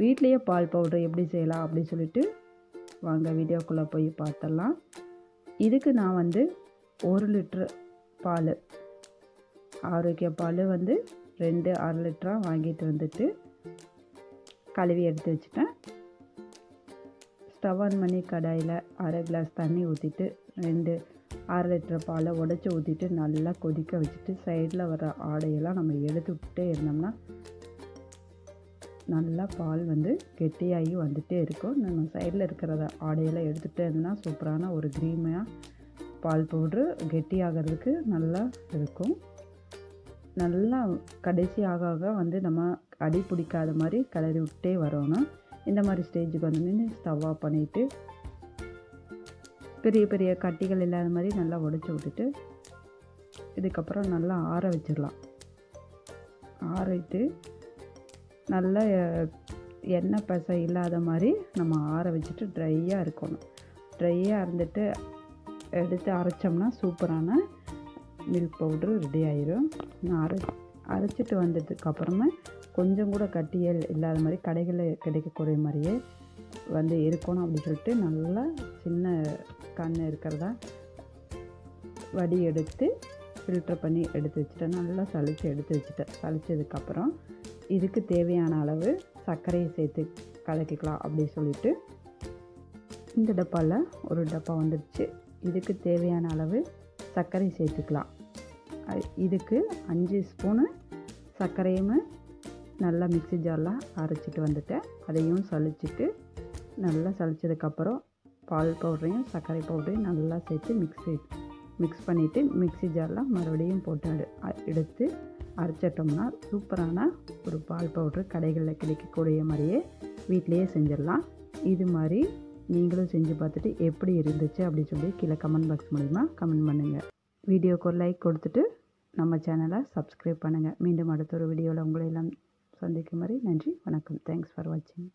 வீட்லேயே பால் பவுடர் எப்படி செய்யலாம் அப்படின்னு சொல்லிட்டு வாங்க வீடியோக்குள்ளே போய் பார்த்துடலாம். இதுக்கு நான் வந்து ஒரு லிட்ரு பால் ஆரோக்கிய பால் வந்து ரெண்டு அரை லிட்டராக வாங்கிட்டு வந்துட்டு கழுவி எடுத்து வச்சுட்டேன். ஸ்டவ் ஆன் பண்ணி கடாயில் அரை கிளாஸ் தண்ணி ஊற்றிட்டு ரெண்டு அரை லிட்டர் பாலை உடச்சி ஊற்றிட்டு நல்லா கொதிக்க வச்சுட்டு சைடில் வர ஆடையெல்லாம் நம்ம எடுத்து விட்டுட்டே இருந்தோம்னா நல்லா பால் வந்து கெட்டியாகி வந்துகிட்டே இருக்கும். நம்ம சைடில் இருக்கிறத ஆடையெல்லாம் எடுத்துகிட்டே இருந்தால் சூப்பரான ஒரு க்ரீமையாக பால் பவுட்ரு கெட்டியாகிறதுக்கு நல்லா இருக்கும். நல்லா கடைசி ஆக ஆக வந்து நம்ம அடி பிடிக்காத மாதிரி கிளறி விட்டே வரணும். இந்த மாதிரி ஸ்டேஜுக்கு வந்து நின்று பண்ணிவிட்டு பெரிய பெரிய கட்டிகள் இல்லாத மாதிரி நல்லா உடச்சி விட்டுட்டு இதுக்கப்புறம் நல்லா ஆற வச்சிடலாம். ஆறிட்டு நல்லா எண்ணெய் பசை இல்லாத மாதிரி நம்ம ஆற வச்சுட்டு ட்ரையாக இருக்கணும். ட்ரையாக இருந்துட்டு எடுத்து அரைச்சோம்னா சூப்பரான மில்க் பவுட்ரு ரெடி ஆயிரும். நான் அரை அரைச்சிட்டு வந்ததுக்கப்புறமா கொஞ்சம் கூட கட்டியல் இல்லாத மாதிரி கடைகளில் கிடைக்கக்கூடிய மாதிரியே வந்து இருக்கணும் அப்படின்னு சொல்லிட்டு நல்லா சின்ன கண் இருக்கிறதா வடி எடுத்து ஃபில்டர் பண்ணி எடுத்து வச்சுட்டேன். நல்லா சளிச்சு எடுத்து வச்சுட்டேன். சளிச்சதுக்கப்புறம் இதுக்கு தேவையான அளவு சர்க்கரையை சேர்த்து கலக்கிக்கலாம் அப்படின்னு சொல்லிட்டு இந்த டப்பாவில் ஒரு டப்பா வந்துடுச்சு. இதுக்கு தேவையான அளவு சர்க்கரை சேர்த்துக்கலாம். இதுக்கு அஞ்சு ஸ்பூனு சர்க்கரையும் நல்லா மிக்சி ஜாரில் அரைச்சிட்டு வந்துட்டேன். அதையும் சளிச்சிட்டு நல்லா சளிச்சதுக்கப்புறம் பால் பவுடரையும் சர்க்கரை பவுடரையும் நல்லா சேர்த்து மிக்ஸி மிக்ஸ் பண்ணிவிட்டு மிக்சி ஜாரில் மறுபடியும் போட்டு எடுத்து அரைச்சிட்டோம்னா சூப்பரான ஒரு பால் பவுட்ரு கடைகளில் கிடைக்கக்கூடிய மாதிரியே வீட்டிலையே செஞ்சிடலாம். இது மாதிரி நீங்களும் செஞ்சு பார்த்துட்டு எப்படி இருந்துச்சு அப்படின்னு சொல்லி கீழே கமெண்ட் பாக்ஸ் மூலிமா கமெண்ட் பண்ணுங்கள் வீடியோக்கு ஒரு லைக் கொடுத்துட்டு நம்ம சேனலை சப்ஸ்கிரைப் பண்ணுங்கள் மீண்டும் அடுத்த ஒரு வீடியோவில் உங்களை எல்லாம் சந்திக்கும் மாதிரி நன்றி வணக்கம். தேங்க்ஸ் ஃபார் வாட்சிங்